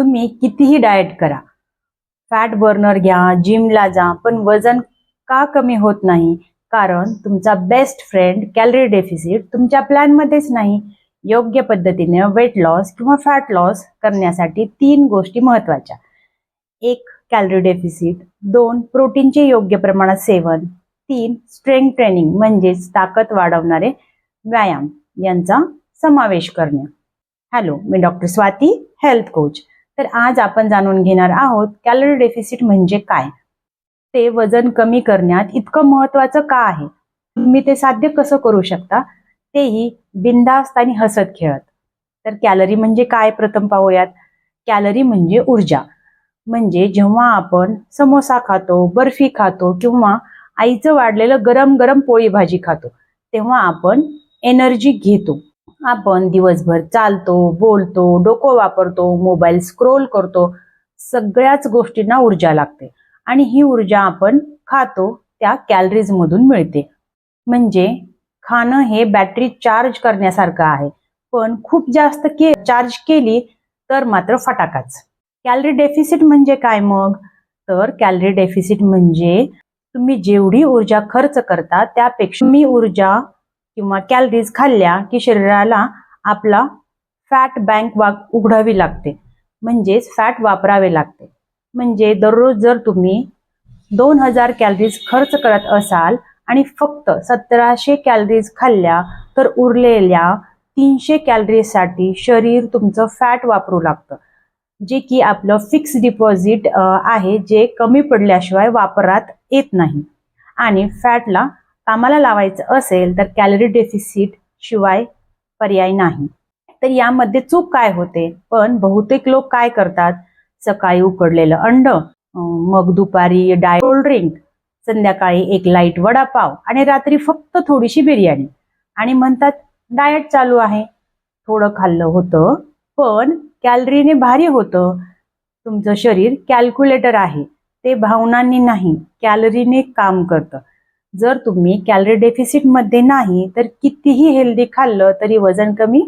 तुम्ही कितीही डाएट करा. फॅट बर्नर घ्या जिमला जा पण वजन का कमी होत नाही? कारण तुमचा बेस्ट फ्रेंड कॅलरी डेफिसिट तुमच्या प्लॅनमध्येच नाही. योग्य पद्धतीने वेट लॉस किंवा फॅट लॉस करण्यासाठी तीन गोष्टी महत्त्वाच्या. एक कॅलरी डेफिसिट दोन प्रोटीनचे योग्य प्रमाणात सेवन. तीन स्ट्रेंथ ट्रेनिंग म्हणजेच ताकद वाढवणारे व्यायाम यांचा समावेश करणे. हॅलो मी डॉक्टर स्वाती हेल्थ कोच तर आज आपण जाणून घेणार आहोत कॅलरी डेफिसिट म्हणजे काय? ते वजन कमी करण्यात इतकं महत्वाचं का आहे? तुम्ही ते साध्य कसं करू शकता? तेही बिनधास्त आणि हसत खेळत. तर कॅलरी म्हणजे काय? प्रथम पाहूयात. कॅलरी म्हणजे ऊर्जा. म्हणजे जेव्हा आपण समोसा खातो बर्फी खातो किंवा आईचं वाढलेलं गरम गरम पोळी भाजी खातो तेव्हा आपण एनर्जी घेतो. आपण दिवसभर चालतो बोलतो डोकं वापरतो मोबाईल स्क्रोल करतो सगळ्याच गोष्टींना ऊर्जा लागते. आणि ही ऊर्जा आपण खातो त्या कॅलरीज मधून मिळते. म्हणजे खाणं हे बॅटरी चार्ज करण्यासारखं आहे. पण खूप जास्त के चार्ज केली तर मात्र फटाकाच. कॅलरी डेफिसिट म्हणजे काय मग? तर कॅलरी डेफिसिट म्हणजे तुम्ही जेवढी ऊर्जा खर्च करता त्यापेक्षा मी ऊर्जा किंवा कॅलरीज खाल्ल्या की शरीराला आपला फॅट बँक वा उघडावी लागते. म्हणजेच फॅट वापरावे लागते. म्हणजे दररोज जर तुम्ही दोन हजार कॅलरीज खर्च करत असाल आणि फक्त सतराशे कॅलरीज खाल्ल्या तर उरलेल्या तीनशे कॅलरीजसाठी शरीर तुमचं फॅट वापरू लागतं. जे की आपलं फिक्स डिपॉझिट आहे जे कमी पडल्याशिवाय वापरात येत नाही. आणि फॅटला कामाला लावायचं असेल तर कॅलरी डेफिसिट शिवाय पर्याय नाही. तर यामध्ये चूक काय होते? पण बहुतेक लोक काय करतात? सकाळी उकडलेलं अंड मग दुपारी डाय कोल्ड ड्रिंक संध्याकाळी एक लाइट वडापाव आणि रात्री फक्त थोडीशी बिर्याणी. आणि म्हणतात डाएट चालू आहे. थोडं खाल्लं होतं पण कॅलरीने भारी होतं. तुमचं शरीर कॅल्क्युलेटर आहे. ते भावनांनी नाही कॅलरीने काम करतं. जर तुम्ही कॅलरी डेफिसिटमध्ये नाही तर कितीही हेल्दी खाल्लं तरी वजन कमी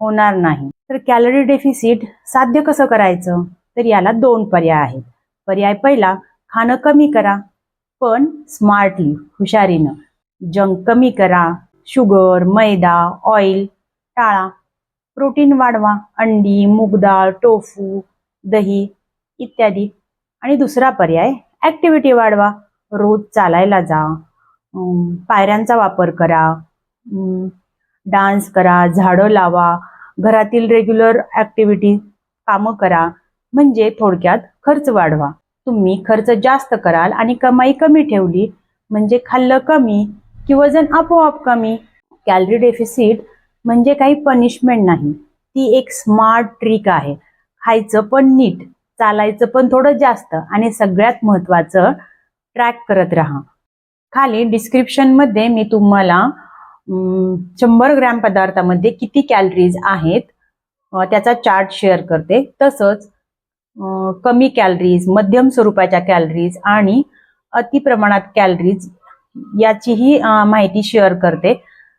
होणार नाही. तर कॅलरी डेफिसिट साध्य कसं करायचं? तर याला दोन पर्याय आहेत. पर्याय पहिला खाणं कमी करा पण स्मार्टली हुशारीनं. जंक कमी करा शुगर मैदा ऑइल टाळा. प्रोटीन वाढवा अंडी मूगडाळ टोफू दही इत्यादी. आणि दुसरा पर्याय ॲक्टिव्हिटी वाढवा. रोज चालायला जा. पायऱ्यांचा वापर करा डान्स करा झाडं लावा घरातील रेग्युलर ॲक्टिव्हिटी कामं करा म्हणजे थोडक्यात खर्च वाढवा. तुम्ही खर्च जास्त कराल आणि कमाई कमी ठेवली म्हणजे खाल्लं कमी की वजन आपोआप कमी. कॅलरी डेफिसिट म्हणजे काही पनिशमेंट नाही. ती एक स्मार्ट ट्रिक आहे. खायचं पण नीट चालायचं पण थोडं जास्त आणि सगळ्यात महत्त्वाचं ट्रॅक करत राहा. खाली डिस्क्रिप्शनमध्ये मी तुम्हाला शंभर ग्रॅम पदार्थामध्ये किती कॅलरीज आहेत त्याचा चार्ट शेअर करते. तसंच कमी कॅलरीज मध्यम स्वरूपाच्या कॅलरीज आणि अति प्रमाणात कॅलरीज याचीही माहिती शेअर करते.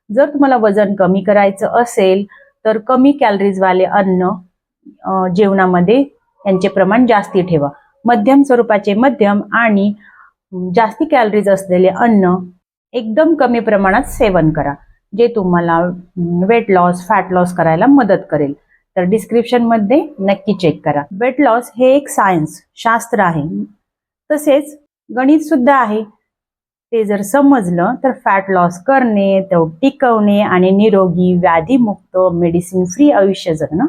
जर तुम्हाला वजन कमी करायचं असेल तर कमी कॅलरीजवाले अन्न जेवणामध्ये यांचे प्रमाण जास्ती ठेवा. मध्यम स्वरूपाचे मध्यम आणि जास्ती कॅलरीज असलेले अन्न एकदम कमी प्रमाणात सेवन करा जे तुम्हाला वेट लॉस फॅट लॉस करायला मदत करेल. तर डिस्क्रिप्शनमध्ये नक्की चेक करा. वेट लॉस हे एक सायन्स शास्त्र आहे. तसेच गणित सुद्धा आहे. ते जर समजलं तर फॅट लॉस करणे तो टिकवणे आणि निरोगी व्याधीमुक्त मेडिसिन फ्री आयुष्य जगणं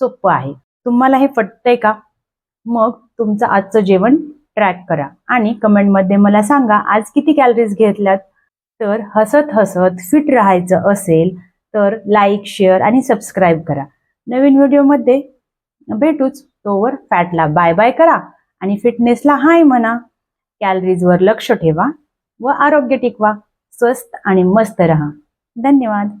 सोपं आहे. तुम्हाला हे पटतंय का? मग तुमचं आजचं जेवण ट्रॅक करा. आणि कमेंटमध्ये मला सांगा आज किती कॅलरीज घेतल्यात? तर हसत हसत फिट राहायचं असेल तर लाईक शेअर आणि सबस्क्राईब करा. नवीन व्हिडिओमध्ये भेटूच. तोवर फॅटला बाय बाय करा आणि फिटनेसला हाय म्हणा. कॅलरीजवर लक्ष ठेवा व आरोग्य टिकवा. स्वस्त आणि मस्त रहा. धन्यवाद.